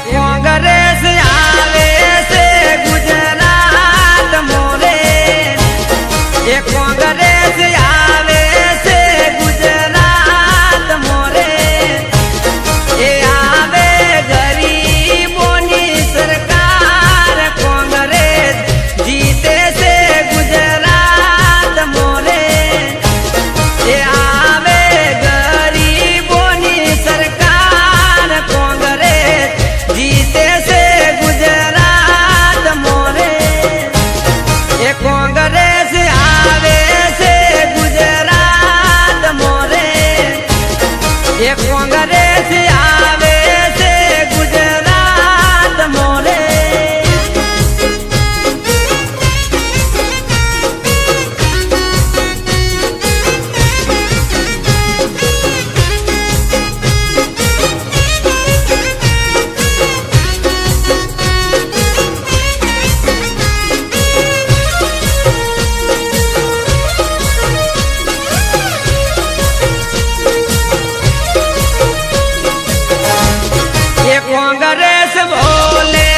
કોંગ્રેસ આવે છે ગુજરાત મોરે. એ kongare করে সে বলে